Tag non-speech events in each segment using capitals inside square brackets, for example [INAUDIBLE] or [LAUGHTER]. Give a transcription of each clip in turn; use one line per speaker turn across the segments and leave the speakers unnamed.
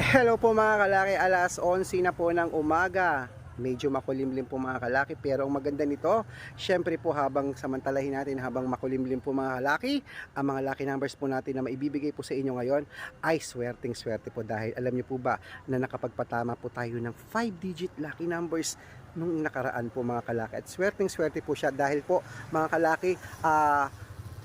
Hello po mga kalaki, alas 11 na po ng umaga. Medyo makulimlim po mga kalaki pero ang maganda nito, syempre po habang samantalahin natin habang makulimlim po mga kalaki, ang mga lucky numbers po natin na maibibigay po sa inyo ngayon ay swerteng swerte po dahil alam niyo po ba na nakapagpatama po tayo ng 5 digit lucky numbers nung nakaraan po mga kalaki at swerteng swerte po siya dahil po mga kalaki ah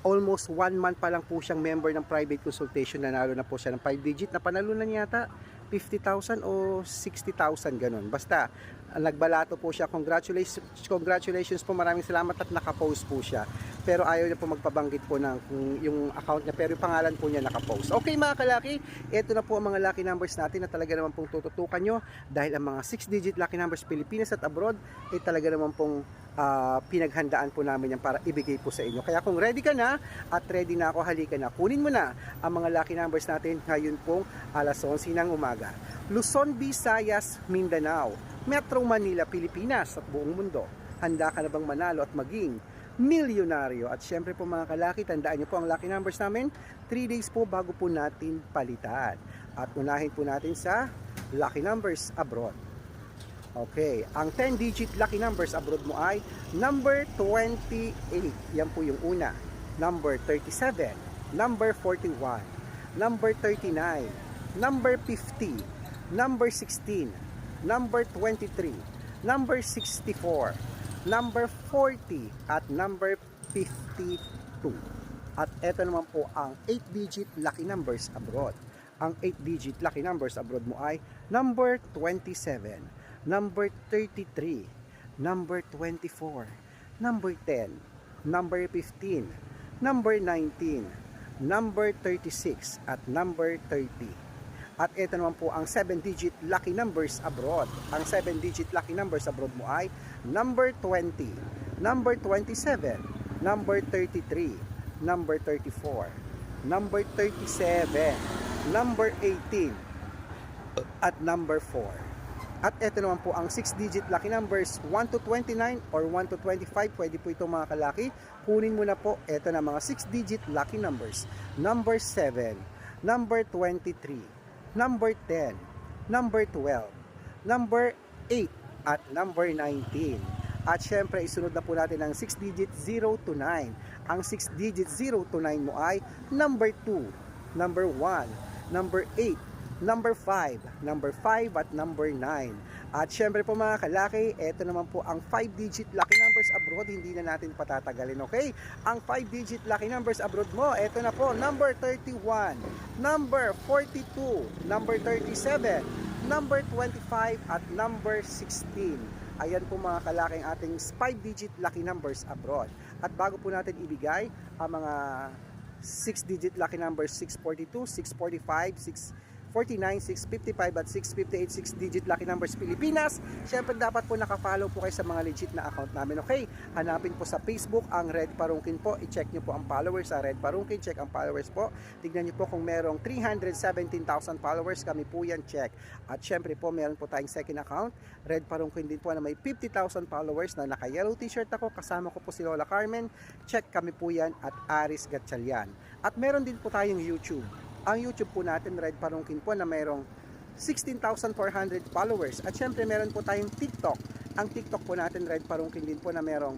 almost one month pa lang po siyang member ng private consultation. Nanalo na po siya ng 5 digit. Na panalunan yata 50,000 o 60,000 ganun. Basta nagbalato po siya congratulations congratulations po maraming salamat at nakapost po siya pero ayaw niya po magpabanggit po ng yung account niya pero yung pangalan po niya nakapost okay mga kalaki ito na po ang mga lucky numbers natin na talaga naman pong tututukan nyo dahil ang mga 6 digit lucky numbers Pilipinas at abroad ay talaga naman pong ah, pinaghandaan po namin yan para ibigay po sa inyo. Kaya kung ready ka na at ready na ako, halika na. Kunin mo na ang mga lucky numbers natin ngayon pong alas 11 ng umaga. Luzon, Visayas, Mindanao, Metro Manila, Pilipinas at buong mundo. Handa ka na bang manalo at maging milyonaryo? At syempre po mga kalaki, tandaan niyo po ang lucky numbers namin. 3 days po bago po natin palitan. At unahin po natin sa lucky numbers abroad. Okay, ang 10-digit lucky numbers abroad mo ay number 28. Yan po yung una. Number 37, number 41, number 39, number 50, number 16, number 23, number 64, number 40 at number 52. At ito naman po ang 8-digit lucky numbers abroad. Ang 8-digit lucky numbers abroad mo ay number 27, number 33, number 24, number 10, number 15, number 19, number 36, at number 30. At ito naman po ang 7-digit lucky numbers abroad. Ang 7-digit lucky numbers abroad mo ay number 20, number 27, number 33, number 34, number 37, number 18, at number 4. At ito naman po ang 6-digit lucky numbers 1 to 29 or 1 to 25. Pwede po ito mga kalaki. Kunin mo na po ito na mga 6-digit lucky numbers. Number 7, number 23, number 10, number 12, number 8, at number 19. At syempre, isunod na po natin ang 6-digit 0 to 9. Ang 6-digit 0 to 9 mo ay number 2, number 1, number 8, number 5, number 5 at number 9. At syempre po mga kalaki, ito naman po ang 5-digit lucky numbers abroad, hindi na natin patatagalin, okay? Ang 5-digit lucky numbers abroad mo, ito na po, number 31, number 42, number 37, number 25 at number 16. Ayan po mga kalaking ating 5-digit lucky numbers abroad. At bago po natin ibigay ang mga 6-digit lucky numbers 642, 645, 649, 655 at 658 6-digit lucky numbers Pilipinas. Siyempre dapat po nakafollow po kayo sa mga legit na account namin. Okay? Hanapin po sa Facebook ang Red Parungkin po. I-check nyo po ang followers sa Red Parungkin. Check ang followers po. Tignan nyo po kung merong 317,000 followers. Kami po yan check. At syempre po meron po tayong second account. Red Parungkin din po na may 50,000 followers na naka-yellow t-shirt ako. Kasama ko po si Lola Carmen. Check kami po yan at Aris Gatchalian. At meron din po tayong YouTube ang YouTube po natin, Red Parungkin po, na mayroong 16,400 followers. At syempre, meron po tayong TikTok. Ang TikTok po natin, Red Parungkin din po, na mayroong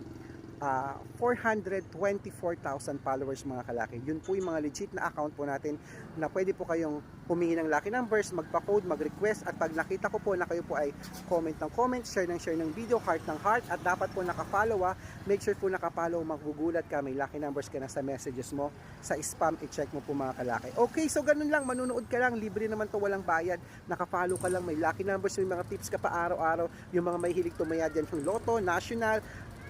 ah, 424,000 followers mga kalaki. Yun po yung mga legit na account po natin na pwede po kayong humingi ng lucky numbers, magpa-code, mag-request at pag nakita ko po na kayo po ay comment ng comment, share ng share ng video, heart ng heart at dapat po nakafollow ah. Make sure po nakafollow, magugulat ka, may lucky numbers ka na sa messages mo, sa spam, i-check mo po mga kalaki. Okay, so ganun lang, manunood ka lang, libre naman to, walang bayad, nakafollow ka lang, may lucky numbers, may mga tips ka pa araw-araw, yung mga may hilig tumaya dyan ng Lotto, National,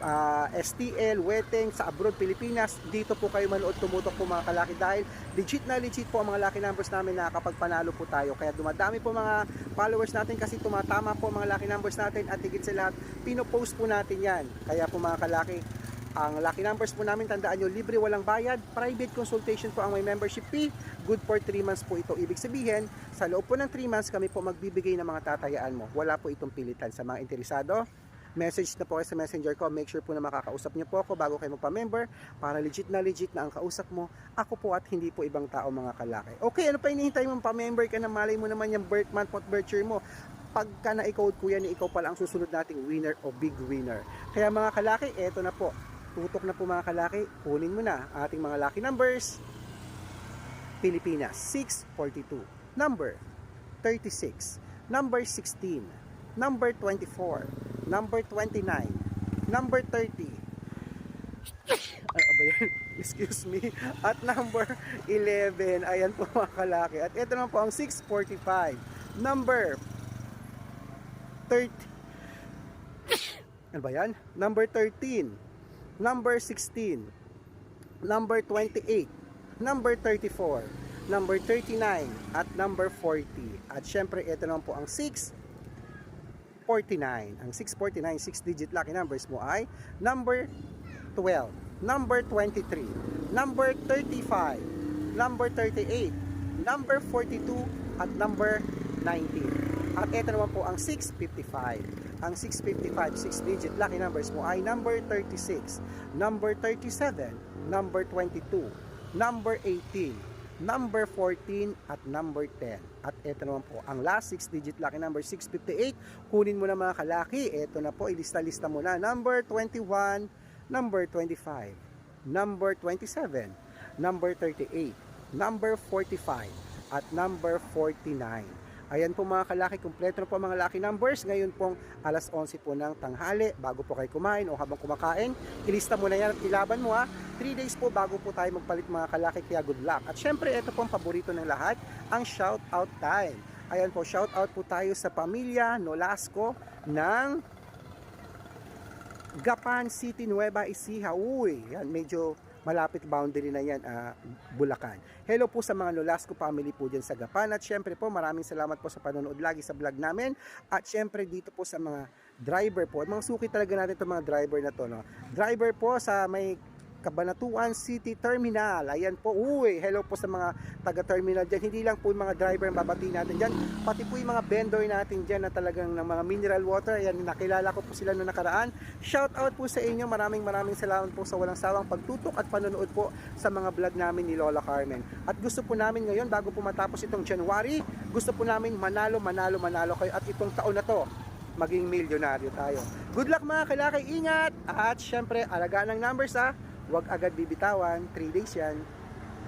ah, STL, Weteng, sa abroad, Pilipinas, dito po kayo manood tumutok po mga kalaki dahil legit na legit po ang mga lucky numbers namin na kapag panalo po tayo. Kaya dumadami po mga followers natin kasi tumatama po mga lucky numbers natin at higit sa lahat, pinopost po natin yan. Kaya po mga kalaki, ang lucky numbers po namin, tandaan nyo, libre walang bayad, private consultation po ang may membership fee, good for 3 months po ito. Ibig sabihin, sa loob po ng 3 months, kami po magbibigay ng mga tatayaan mo. Wala po itong pilitan sa mga interesado message na po kayo sa messenger ko. Make sure po na makakausap niyo po ako bago kayo magpa-member para legit na legit na ang kausap mo. Ako po at hindi po ibang tao mga kalaki. Okay, ano pa hinihintay mo pa-member ka na malay mo naman yung birth month at birth year mo pagka na-code ko yan, ikaw pala ang susunod nating winner o big winner. Kaya mga kalaki, eto na po. Tutok na po mga kalaki, kunin mo na ating mga lucky numbers. Pilipinas, 642. Number 36. Number 16. Number 24. Number 29. Number 30. Ano ba? Excuse me. At number 11. Ayan po mga kalaki. At ito naman po ang 645. Number 30. [COUGHS] Ano ba yan? Number 13. Number 16. Number 28. Number 34. Number 39. At number 40. At syempre, ito naman po ang 6. 49. Ang 649, 6-digit lucky numbers mo ay number 12, number 23, number 35, number 38, number 42, at number 19. At ito naman po ang 655. Ang 655, 6-digit lucky numbers mo ay number 36, number 37, number 22, number 18, number 14, at number 10. At ito naman po, ang last 6-digit lucky number 658. Kunin mo na mga kalaki. Ito na po, ilista-lista mo na. Number 21, number 25, number 27, number 38, number 45, at number 49. Ayan po mga kalaki, kumpleto po mga lucky numbers. Ngayon pong alas 11 po ng tanghali, bago po kayo kumain o habang kumakain, ilista mo na yan at ilaban mo ha. 3 days po bago po tayo magpalit mga kalaki, kaya good luck. At syempre, ito po ang paborito ng lahat, ang shout out time. Ayan po, shout out po tayo sa pamilya Nolasco ng Gapan City, Nueva Ecija. Uy, yan, medyo malapit boundary na yan, ah, Bulacan. Hello po sa mga Nolasco family po dyan sa Gapan. At syempre po, maraming salamat po sa panonood lagi sa vlog namin. At syempre dito po sa mga driver po. Mga suki talaga natin itong mga driver na to. No? Driver po sa may Cabanatuan City Terminal. Ayan po. Uy, hello po sa mga taga-terminal dyan. Hindi lang po yung mga driver ang babati natin dyan. Pati po yung mga vendor natin dyan na talagang ng mga mineral water. Ayan, nakilala ko po sila noong nakaraan. Shout out po sa inyo. Maraming maraming salamat po sa walang sawang pagtutok at panonood po sa mga vlog namin ni Lola Carmen. At gusto po namin ngayon, bago po matapos itong January, gusto po namin manalo, manalo, manalo kayo. At itong taon na to, maging milyonaryo tayo. Good luck mga kalaki, ingat! At syempre, alagaan ng numbers ha. Huwag agad bibitawan, 3 days yan.